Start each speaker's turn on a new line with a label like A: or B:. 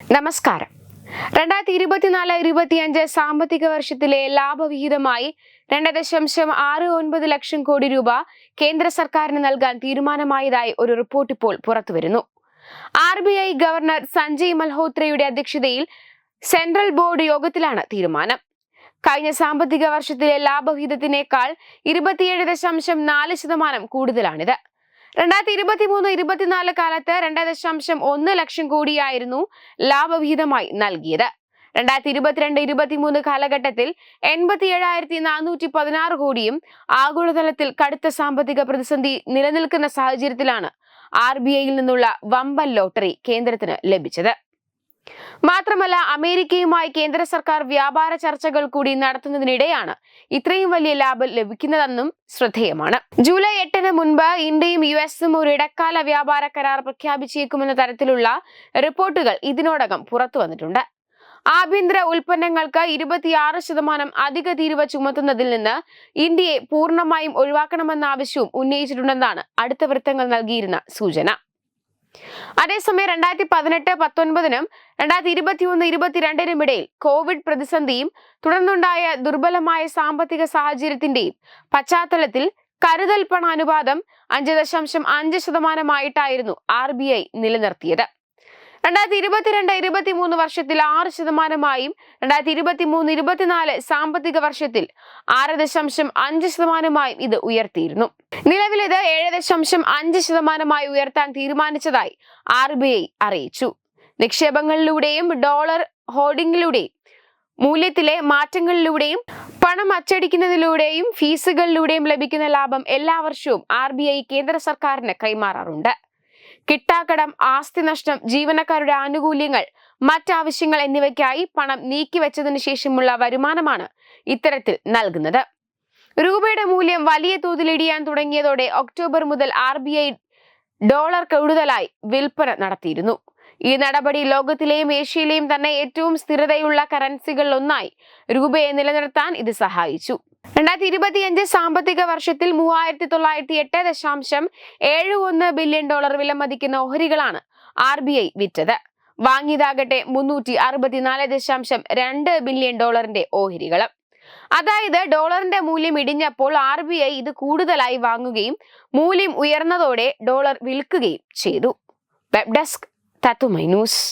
A: നമസ്കാരം. രണ്ടായിരത്തി ഇരുപത്തിനാല് ഇരുപത്തിയഞ്ച് സാമ്പത്തിക വർഷത്തിലെ ലാഭവിഹിതമായി രണ്ട് ദശാംശം ആറ് ഒൻപത് ലക്ഷം കോടി രൂപ കേന്ദ്ര സർക്കാരിന് നൽകാൻ തീരുമാനമായതായി ഒരു റിപ്പോർട്ട് ഇപ്പോൾ പുറത്തുവരുന്നു. R B I governor Sanjay മൽഹോത്രയുടെ അധ്യക്ഷതയിൽ സെൻട്രൽ ബോർഡ് യോഗത്തിലാണ് തീരുമാനം. കഴിഞ്ഞ സാമ്പത്തിക വർഷത്തിലെ ലാഭവിഹിതത്തിനേക്കാൾ ഇരുപത്തിയേഴ് ദശാംശം നാല് ശതമാനം കൂടുതലാണിത്. രണ്ടായിരത്തി ഇരുപത്തി മൂന്ന് ഇരുപത്തിനാല് കാലത്ത് രണ്ട് ദശാംശം ഒന്ന് ലക്ഷം കോടിയായിരുന്നു ലാഭവിഹിതമായി നൽകിയത്. രണ്ടായിരത്തി ഇരുപത്തിരണ്ട് ഇരുപത്തിമൂന്ന് കാലഘട്ടത്തിൽ എൺപത്തി ഏഴായിരത്തി നാനൂറ്റി പതിനാറ് കോടിയും ആഗോളതലത്തിൽ കടുത്ത സാമ്പത്തിക പ്രതിസന്ധി നിലനിൽക്കുന്ന സാഹചര്യത്തിലാണ് ആർ ബി ഐയിൽ നിന്നുള്ള വമ്പൻ ലോട്ടറി കേന്ദ്രത്തിന് ലഭിച്ചത്. മാത്രമല്ല അമേരിക്കയുമായി കേന്ദ്ര സർക്കാർ വ്യാപാര ചർച്ചകൾ കൂടി നടത്തുന്നതിനിടെയാണ് ഇത്രയും വലിയ ലാഭം ലഭിക്കുന്നതെന്നും ശ്രദ്ധേയമാണ്. ജൂലൈ എട്ടിന് മുൻപ് ഇന്ത്യയും യു എസും ഒരു ഇടക്കാല വ്യാപാര കരാർ പ്രഖ്യാപിച്ചേക്കുമെന്ന തരത്തിലുള്ള റിപ്പോർട്ടുകൾ ഇതിനോടകം പുറത്തു വന്നിട്ടുണ്ട്. ആഭ്യന്തര ഉൽപ്പന്നങ്ങൾക്ക് ഇരുപത്തിയാറ് ശതമാനം അധിക തീരുവ ചുമത്തുന്നതിൽ നിന്ന് ഇന്ത്യയെ പൂർണമായും ഒഴിവാക്കണമെന്ന ആവശ്യവും ഉന്നയിച്ചിട്ടുണ്ടെന്നാണ് അടുത്ത വൃത്തങ്ങൾ നൽകിയിരുന്ന സൂചന. അതേസമയം രണ്ടായിരത്തി പതിനെട്ട് പത്തൊൻപതിനും രണ്ടായിരത്തി ഇരുപത്തി ഒന്ന് ഇരുപത്തിരണ്ടിനും ഇടയിൽ കോവിഡ് പ്രതിസന്ധിയും തുടർന്നുണ്ടായ ദുർബലമായ സാമ്പത്തിക സാഹചര്യത്തിന്റെയും പശ്ചാത്തലത്തിൽ കരുതൽ പണ അനുപാതം അഞ്ച് ദശാംശം അഞ്ച് ശതമാനമായിട്ടായിരുന്നു ആർ ബി ഐ നിലനിർത്തിയത്. രണ്ടായിരത്തി ഇരുപത്തിരണ്ട് ഇരുപത്തിമൂന്ന് വർഷത്തിൽ ആറ് ശതമാനമായും രണ്ടായിരത്തി ഇരുപത്തി മൂന്ന് ഇരുപത്തിനാല് സാമ്പത്തിക വർഷത്തിൽ ആറ് ദശാംശം അഞ്ച് ശതമാനമായും ഇത് ഉയർത്തിയിരുന്നു. നിലവിൽ ഇത് ഏഴ് ദശാംശം അഞ്ച് ശതമാനമായി ഉയർത്താൻ തീരുമാനിച്ചതായി ആർ ബി ഐ അറിയിച്ചു. നിക്ഷേപങ്ങളിലൂടെയും ഡോളർ ഹോർഡിംഗിലൂടെയും മൂല്യത്തിലെ മാറ്റങ്ങളിലൂടെയും പണം അച്ചടിക്കുന്നതിലൂടെയും ഫീസുകളിലൂടെയും ലഭിക്കുന്ന ലാഭം എല്ലാ വർഷവും ആർ ബി ഐ കേന്ദ്ര സർക്കാരിന് കൈമാറാറുണ്ട്. കിട്ടാക്കടം ആസ്തി നഷ്ടം ജീവനക്കാരുടെ ആനുകൂല്യങ്ങൾ മറ്റാവശ്യങ്ങൾ എന്നിവയ്ക്കായി പണം നീക്കിവെച്ചതിനു ശേഷമുള്ള വരുമാനമാണ് ഇത്തരത്തിൽ നൽകുന്നത്. രൂപയുടെ മൂല്യം വലിയ തോതിൽ ഇടിയാൻ തുടങ്ങിയതോടെ ഒക്ടോബർ മുതൽ ആർ ബി ഐ ഡോളർ കൂടുതലായി വിൽപ്പന നടത്തിയിരുന്നു. ഈ നടപടി ലോകത്തിലെയും ഏഷ്യയിലെയും തന്നെ ഏറ്റവും സ്ഥിരതയുള്ള കറൻസികളിലൊന്നായി രൂപയെ നിലനിർത്താൻ ഇത് സഹായിച്ചു. രണ്ടായിരത്തി ഇരുപത്തിയഞ്ച് സാമ്പത്തിക വർഷത്തിൽ മൂവായിരത്തി തൊള്ളായിരത്തി എട്ട് ദശാംശം ഏഴ് ഒന്ന് ബില്യൺ ഡോളർ വിലമതിക്കുന്ന ഓഹരികളാണ് ആർ ബി ഐ വിറ്റത്. വാങ്ങിയതാകട്ടെ മുന്നൂറ്റി അറുപത്തിനാല് ദശാംശം രണ്ട് ബില്യൺ ഡോളറിന്റെ ഓഹരികൾ അതായത് ഡോളറിന്റെ മൂല്യം ഇടിഞ്ഞപ്പോൾ ആർ ബി ഐ ഇത് കൂടുതലായി വാങ്ങുകയും മൂല്യം ഉയർന്നതോടെ ഡോളർ വിൽക്കുകയും ചെയ്തു. വെബ് ഡെസ്ക് തത്തുമൈ ന്യൂസ്.